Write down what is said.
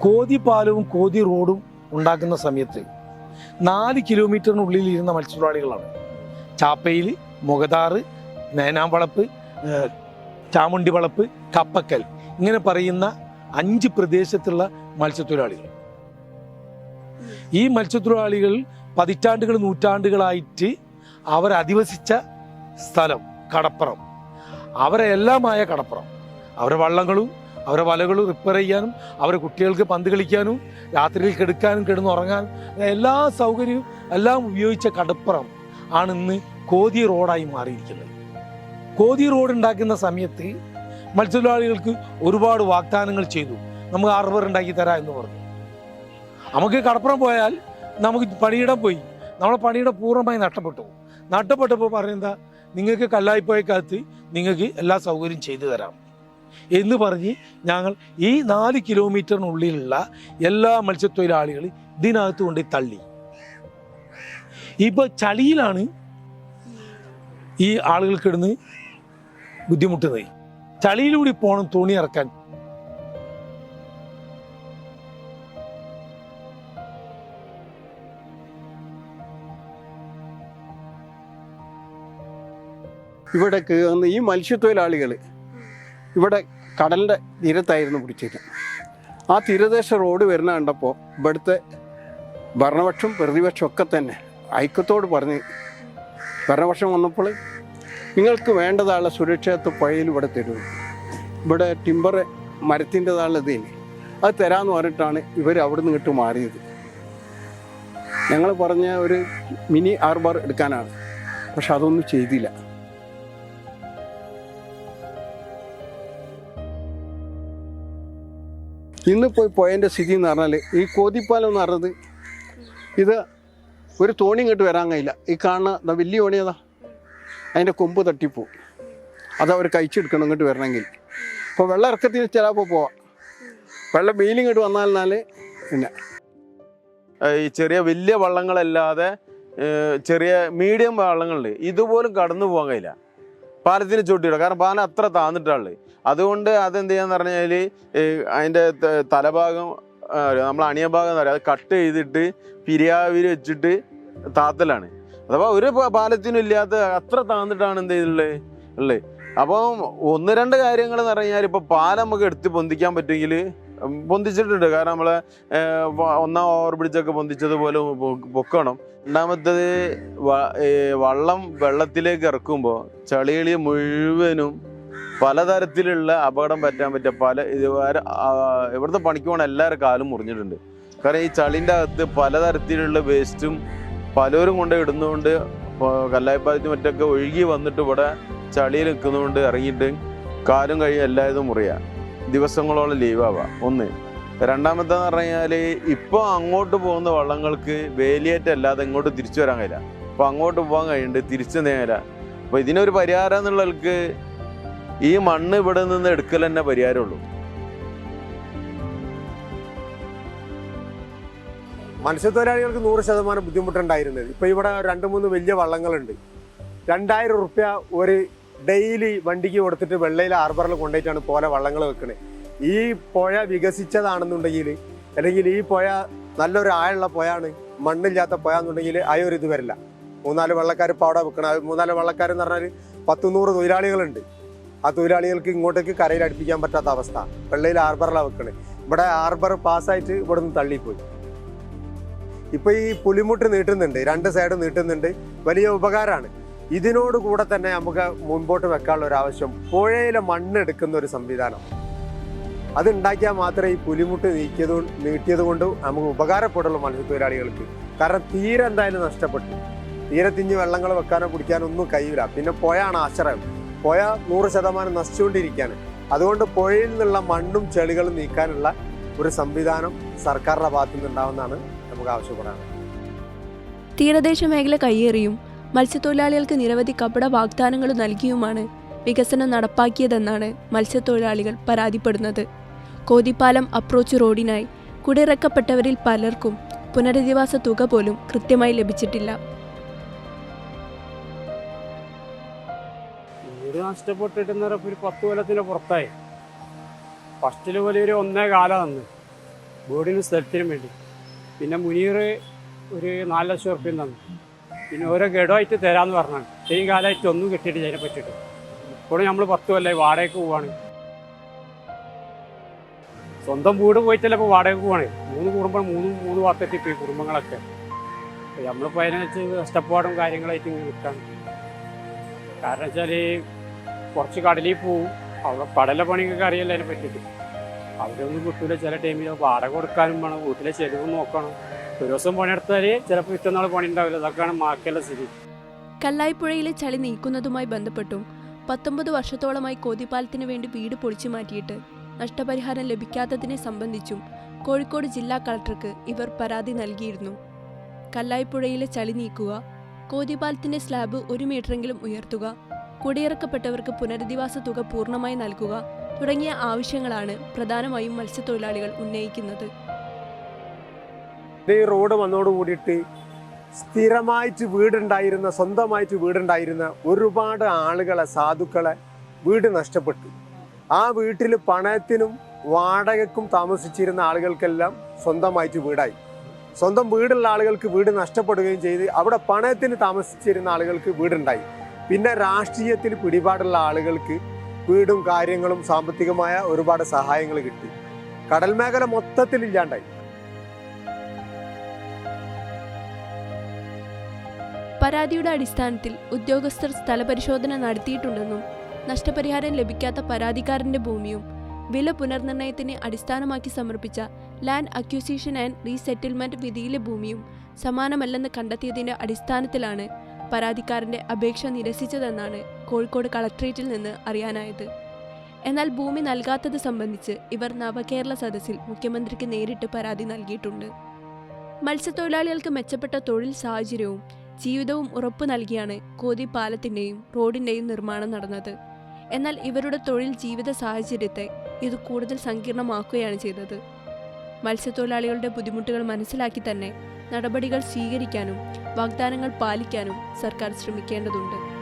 കോതി പാലവും കോതി റോഡും ഉണ്ടാക്കുന്ന സമയത്ത് നാല് കിലോമീറ്ററിനുള്ളിൽ ഇരുന്ന മത്സ്യത്തൊഴിലാളികളാണ്. ചാപ്പയിൽ മുഖതാറ് നേനാമ്പളപ്പ് ചാമുണ്ടി വളപ്പ് കപ്പക്കൽ ഇങ്ങനെ പറയുന്ന അഞ്ച് പ്രദേശത്തുള്ള മത്സ്യത്തൊഴിലാളികൾ. ഈ മത്സ്യത്തൊഴിലാളികൾ പതിറ്റാണ്ടുകൾ നൂറ്റാണ്ടുകളായിട്ട് അവർ സ്ഥലം കടപ്പുറം. അവരെല്ലാമായ കടപ്പുറം. അവരുടെ വള്ളങ്ങളും അവരുടെ വലകൾ റിപ്പയർ ചെയ്യാനും അവരുടെ കുട്ടികൾക്ക് പന്ത് കളിക്കാനും രാത്രിയിൽ കിടക്കാനും കിടന്നുറങ്ങാനും എല്ലാ സൗകര്യവും എല്ലാം ഉപയോഗിച്ച കടപ്പുറം ആണ് ഇന്ന് കോതി റോഡായി മാറിയിരിക്കുന്നത്. കോതി റോഡ് ഉണ്ടാക്കുന്ന സമയത്ത് മത്സ്യത്തൊഴിലാളികൾക്ക് ഒരുപാട് വാഗ്ദാനങ്ങൾ ചെയ്തു. നമുക്ക് ഹാർബർ ഉണ്ടാക്കി തരാം എന്ന് പറഞ്ഞു. നമുക്ക് കടപ്പുറം പോയാൽ നമുക്ക് പണിയിടം പോയി. നമ്മളെ പണിയിടം പൂർണമായി നഷ്ടപ്പെട്ടു. നഷ്ടപ്പെട്ടപ്പോൾ പറയുന്നത് നിങ്ങൾക്ക് കല്ലായിപ്പോയക്കകത്ത് നിങ്ങൾക്ക് എല്ലാ സൗകര്യം ചെയ്തു തരാം. എന്ന് പറഞ്ഞ് ഞങ്ങൾ ഈ നാല് കിലോമീറ്ററിനുള്ളിലുള്ള എല്ലാ മത്സ്യത്തൊഴിലാളികളും ഇതിനകത്ത് കൊണ്ട് തള്ളി. ഇപ്പോൾ ചളിയിലാണ് ഈ ആളുകൾ കിടന്ന് ബുദ്ധിമുട്ടുന്നത്. ചളിയിലൂടെ പോകണം തോണി ഇറക്കാൻ. ഇവിടെ ഈ മത്സ്യത്തൊഴിലാളികൾ ഇവിടെ കടലിന്റെ തീരത്തായിരുന്നു പിടിച്ചിരുന്നത് ആ തീരദേശ റോഡ് വരുന്ന കണ്ടപ്പോൾ ഇവിടുത്തെ ഭരണപക്ഷം പ്രതിപക്ഷം ഒക്കെ തന്നെ ഐക്യത്തോട് പറഞ്ഞ് ഭരണപക്ഷം വന്നപ്പോൾ നിങ്ങൾക്ക് വേണ്ടതായുള്ള സുരക്ഷിതത്വ പഴയിൽ ഇവിടെ തരുന്നത് ഇവിടെ ടിമ്പർ മരത്തിന്റെതായുള്ള ഇതില്ലേ അത് തരാമെന്ന് പറഞ്ഞിട്ടാണ് ഇവർ അവിടെ നിന്ന് ഇങ്ങോട്ട് മാറിയത്. ഞങ്ങൾ പറഞ്ഞ ഒരു മിനി ആർബർ എടുക്കാനാണ്. പക്ഷെ അതൊന്നും ചെയ്തില്ല. ഇന്നിപ്പോൾ പോയതിന്റെ സ്ഥിതി എന്ന് പറഞ്ഞാൽ ഈ കോതിപ്പാലം എന്ന് പറഞ്ഞത് ഇത് ഒരു തോണി ഇങ്ങോട്ട് വരാൻ കഴിയില്ല. ഈ കാണുന്ന വലിയ തോണി അതാ അതിന്റെ കൊമ്പ് തട്ടിപ്പോവും അത് അവർ കഴിച്ചെടുക്കണം ഇങ്ങോട്ട് വരണമെങ്കിൽ. ഇപ്പോൾ വെള്ളം ഇറക്കത്തിന് ചിലപ്പോൾ പോവാം. വെള്ളം വെയിൽ ഇങ്ങോട്ട് വന്നാൽ പിന്നെ. ഈ ചെറിയ വലിയ വള്ളങ്ങളല്ലാതെ ചെറിയ മീഡിയം വള്ളങ്ങളുണ്ട്. ഇതുപോലും കടന്നു പോകാൻ കഴിയില്ല. പാലത്തിന് ചുട്ടിയിടുക കാരണം പാലം അത്ര താന്നിട്ടാണ് അതുകൊണ്ട് അതെന്ത് ചെയ്യാന്ന് പറഞ്ഞു കഴിഞ്ഞാൽ അതിന്റെ തലഭാഗം നമ്മൾ അണിയ ഭാഗം എന്ന് പറയുക അത് കട്ട് ചെയ്തിട്ട് പിരിയാവിൽ വെച്ചിട്ട് താത്തലാണ്. അഥവാ ഒരു പാലത്തിനും ഇല്ലാത്ത അത്ര താന്നിട്ടാണ് എന്ത് ചെയ്തിട്ടുള്ളത് ഉള്ളത് അപ്പം ഒന്ന് രണ്ട് കാര്യങ്ങൾ എന്ന് പറഞ്ഞു കഴിഞ്ഞാൽ ഇപ്പോൾ പാലം നമുക്ക് എടുത്ത് പൊന്തിക്കാൻ പറ്റുമെങ്കിൽ പൊന്തിച്ചിട്ടുണ്ട്. കാരണം നമ്മളെ ഒന്നാം ഓവർ ബ്രിഡ്ജൊക്കെ പൊന്തിച്ചതുപോലെ പൊക്കണം. രണ്ടാമത്തത് വള്ളം വെള്ളത്തിലേക്ക് ഇറക്കുമ്പോൾ ചളികളി മുഴുവനും പലതരത്തിലുള്ള അപകടം പറ്റാൻ പറ്റിയ പല ആ, ഇവിടുത്തെ പണിക്ക് പോകണ എല്ലാവരും കാലും മുറിഞ്ഞിട്ടുണ്ട്. കാരണം ഈ ചളിന്റെ അകത്ത് പലതരത്തിലുള്ള വേസ്റ്റും പലരും കൊണ്ട് ഇടുന്നതുകൊണ്ട് കല്ലായ്പാലത്തും മറ്റൊക്കെ ഒഴുകി വന്നിട്ട് ഇവിടെ ചളിയിൽ നിൽക്കുന്നതുകൊണ്ട് ഇറങ്ങിയിട്ട് കാലും കഴിയും എല്ലാവരും മുറിയാ. ദിവസങ്ങളോളം ലീവാവാം ഒന്ന് രണ്ടാമത്തെന്ന് പറഞ്ഞു കഴിഞ്ഞാൽ ഇപ്പോൾ അങ്ങോട്ട് പോകുന്ന വള്ളങ്ങൾക്ക് വേലിയേറ്റം അല്ലാതെ ഇങ്ങോട്ട് തിരിച്ചു വരാൻ കഴിയില്ല. അപ്പോൾ അങ്ങോട്ട് പോകാൻ കഴിയുന്നുണ്ട് തിരിച്ചു നേരില്ല അപ്പോൾ ഇതിനൊരു പരിഹാരം എന്നുള്ളവർക്ക് ഈ മണ്ണ് ഇവിടെ നിന്ന് എടുക്കൽ തന്നെ പരിഹാരമുള്ളൂ. മത്സ്യത്തൊഴിലാളികൾക്ക് നൂറ് ശതമാനം ബുദ്ധിമുട്ടുണ്ടായിരുന്നത്. ഇപ്പോൾ ഇവിടെ രണ്ട് മൂന്ന് വലിയ വള്ളങ്ങളുണ്ട്. രണ്ടായിരം റുപ്യ ഒരു ഡെയിലി വണ്ടിക്ക് കൊടുത്തിട്ട് വെള്ളയിൽ ഹാർബറിൽ കൊണ്ടുപോയിട്ടാണ് പോലെ വള്ളങ്ങൾ വെക്കുന്നത് ഈ പുഴ വികസിച്ചതാണെന്നുണ്ടെങ്കിൽ അല്ലെങ്കിൽ ഈ പുഴ നല്ലൊരു ആഴമുള്ള പുഴയാണ് മണ്ണില്ലാത്ത പുഴ എന്നുണ്ടെങ്കിൽ ആ വരില്ല. മൂന്നാൽ വള്ളക്കാർ ഇപ്പോൾ അവിടെ വെക്കണം മൂന്നാൽ വള്ളക്കാർ എന്ന് പറഞ്ഞാൽ പത്തുനൂറ് തൊഴിലാളികളുണ്ട്. ആ തൊഴിലാളികൾക്ക് ഇങ്ങോട്ടേക്ക് കരയിൽ അടുപ്പിക്കാൻ പറ്റാത്ത അവസ്ഥ. വെള്ളയിൽ ഹാർബറിലാണ് വെക്കണേ. ഇവിടെ ഹാർബർ പാസ്സായിട്ട് ഇവിടെ നിന്ന് തള്ളിപ്പോയി. ഇപ്പോൾ ഈ പുലിമുട്ട് നീട്ടുന്നുണ്ട് രണ്ട് സൈഡ് നീട്ടുന്നുണ്ട്. വലിയ ഉപകാരമാണ്. ഇതിനോട് കൂടെ തന്നെ നമുക്ക് മുൻപോട്ട് വെക്കാനുള്ള ഒരു ആവശ്യം. പുഴയിലെ മണ്ണ് എടുക്കുന്ന ഒരു സംവിധാനം. അത് ഉണ്ടാക്കിയാൽ മാത്രമേ ഈ പുലിമുട്ട് നീക്കിയത് നീട്ടിയത് കൊണ്ട് നമുക്ക് ഉപകാരപ്പെടുള്ളൂ മത്സ്യത്തൊഴിലാളികൾക്ക്. കാരണം തീരെ എന്തായാലും നഷ്ടപ്പെട്ടു. തീരെ തിഞ്ഞ് വെള്ളങ്ങൾ വെക്കാനോ കുടിക്കാനോ ഒന്നും കഴിയില്ല. പിന്നെ പുഴയാണ് ആശ്രയം. പുഴ നൂറ് ശതമാനം നശിച്ചുകൊണ്ടിരിക്കുകയാണ്. അതുകൊണ്ട് പുഴയിൽ നിന്നുള്ള മണ്ണും ചെളികളും നീക്കാനുള്ള ഒരു സംവിധാനം സർക്കാരിന്റെ ഭാഗത്തു നമുക്ക് ആവശ്യപ്പെടാൻ തീരദേശ മേഖല കയ്യേറിയും മത്സ്യത്തൊഴിലാളികൾക്ക് നിരവധി കപട വാഗ്ദാനങ്ങൾ നൽകിയുമാണ് വികസനം നടപ്പാക്കിയതെന്നാണ് മത്സ്യത്തൊഴിലാളികൾ പരാതിപ്പെടുന്നത്. കോതിപ്പാലം അപ്രോച്ച് റോഡിനായി കുടിയിറക്കപ്പെട്ടവരിൽ പലർക്കും പുനരധിവാസ തുക പോലും കൃത്യമായി ലഭിച്ചിട്ടില്ല. വീട് ഒരു ഫസ്റ്റിൽ വലിയൊരു ഒന്നേ കാലം തന്നു സ്ഥലത്തിനും വേണ്ടി. പിന്നെ മുനീർ ഒരു നാല് ലക്ഷം ഉറുപ്പ്യം തന്നു. പിന്നെ ഓരോ ഗഡുമായിട്ട് തരാമെന്ന് പറഞ്ഞാണ്. ഇത്രയും കാലമായിട്ട് ഒന്നും കിട്ടിയിട്ടില്ല അതിനെ പറ്റിയിട്ട്. ഇപ്പോഴും നമ്മൾ പത്ത് കൊല്ലമായി വാടകയ്ക്ക് പോവാണ്. സ്വന്തം വീട് പോയിട്ടല്ല ഇപ്പോൾ വാടകയ്ക്ക് പോവാണ്. മൂന്ന് കുടുംബം മൂന്ന് മൂന്ന് ഭാഗത്തെത്തി പോയി കുടുംബങ്ങളൊക്കെ. നമ്മളിപ്പോൾ അതിനെ വെച്ച് കഷ്ടപ്പാടും കാര്യങ്ങളായിട്ട് ഇങ്ങനെ നിൽക്കാണ് കാരണം വെച്ചാൽ കുറച്ച് കടലിൽ പോവും. അവിടെ കടല പണിക്കൊക്കെ അറിയില്ല അതിനെ പറ്റിയിട്ട്. അവരൊന്നും കിട്ടൂല ചില ടൈമിൽ വാടക കൊടുക്കാനും വേണം. വീട്ടിലെ ചെലവ് നോക്കണം. ഒരു ദിവസം പണിയെടുത്താൽ ചിലപ്പോൾ ഇഷ്ടം പണി ഉണ്ടാവില്ല അതൊക്കെയാണ് മാക്കല്ല സ്ഥിതി. കല്ലായിപ്പുഴയിലെ ചളി നീക്കുന്നതുമായി ബന്ധപ്പെട്ടും പത്തൊമ്പത് വർഷത്തോളമായി കോതിപ്പാലത്തിന് വേണ്ടി വീട് പൊളിച്ചു മാറ്റിയിട്ട് നഷ്ടപരിഹാരം ലഭിക്കാത്തതിനെ സംബന്ധിച്ചും കോഴിക്കോട് ജില്ലാ കളക്ടർക്ക് ഇവർ പരാതി നൽകിയിരുന്നു. കല്ലായിപ്പുഴയിലെ ചളി നീക്കുക കോതിപാലത്തിന്റെ സ്ലാബ് ഒരു മീറ്ററെങ്കിലും ഉയർത്തുക കുടിയിറക്കപ്പെട്ടവർക്ക് പുനരധിവാസ തുക പൂർണമായി നൽകുക തുടങ്ങിയ ആവശ്യങ്ങളാണ് പ്രധാനമായും മത്സ്യത്തൊഴിലാളികൾ ഉന്നയിക്കുന്നത്. ഈ റോഡ് വന്നോട് കൂടിയിട്ട് സ്ഥിരമായിട്ട് വീടുണ്ടായിരുന്ന സ്വന്തമായിട്ട് വീടുണ്ടായിരുന്ന ഒരുപാട് ആളുകളെ സാധുക്കളെ വീട് നഷ്ടപ്പെട്ടു. ആ വീട്ടിൽ പണയത്തിനും വാടകയ്ക്കും താമസിച്ചിരുന്ന ആളുകൾക്കെല്ലാം സ്വന്തമായിട്ട് വീടായി. സ്വന്തം വീടുള്ള ആളുകൾക്ക് വീട് നഷ്ടപ്പെടുകയും ചെയ്ത് അവിടെ പണയത്തിന് താമസിച്ചിരുന്ന ആളുകൾക്ക് വീടുണ്ടായി. പിന്നെ രാഷ്ട്രീയത്തിൽ പിടിപാടുള്ള ആളുകൾക്ക് വീടും കാര്യങ്ങളും സാമ്പത്തികമായ ഒരുപാട് സഹായങ്ങൾ കിട്ടി. കടൽ മേഖല മൊത്തത്തിൽ ഇല്ലാണ്ടായി. പരാതിയുടെ അടിസ്ഥാനത്തിൽ ഉദ്യോഗസ്ഥർ സ്ഥലപരിശോധന നടത്തിയിട്ടുണ്ടെന്നും നഷ്ടപരിഹാരം ലഭിക്കാത്ത പരാതിക്കാരന്റെ ഭൂമിയും വില പുനർനിർണയത്തിന് അടിസ്ഥാനമാക്കി സമർപ്പിച്ച ലാൻഡ് അക്യൂസിഷൻ ആൻഡ് റീസെറ്റിൽമെന്റ് വിധിയിലെ ഭൂമിയും സമാനമല്ലെന്ന് കണ്ടെത്തിയതിന്റെ അടിസ്ഥാനത്തിലാണ് പരാതിക്കാരന്റെ അപേക്ഷ നിരസിച്ചതെന്നാണ് കോഴിക്കോട് കളക്ട്രേറ്റിൽ നിന്ന് അറിയാനായത്. എന്നാൽ ഭൂമി നൽകാത്തത് സംബന്ധിച്ച് ഇവർ നവകേരള സദസ്സിൽ മുഖ്യമന്ത്രിക്ക് നേരിട്ട് പരാതി നൽകിയിട്ടുണ്ട്. മത്സ്യത്തൊഴിലാളികൾക്ക് മെച്ചപ്പെട്ട തൊഴിൽ സാഹചര്യവും ജീവിതവും ഉറപ്പു നൽകിയാണ് കോതി പാലത്തിന്റെയും റോഡിന്റെയും നിർമ്മാണം നടന്നത്. എന്നാൽ ഇവരുടെ തൊഴിൽ ജീവിത സാഹചര്യത്തെ ഇത് കൂടുതൽ സങ്കീർണമാക്കുകയാണ് ചെയ്തത്. മത്സ്യത്തൊഴിലാളികളുടെ ബുദ്ധിമുട്ടുകൾ മനസ്സിലാക്കി തന്നെ നടപടികൾ സ്വീകരിക്കാനും വാഗ്ദാനങ്ങൾ പാലിക്കാനും സർക്കാർ ശ്രമിക്കേണ്ടതുണ്ട്.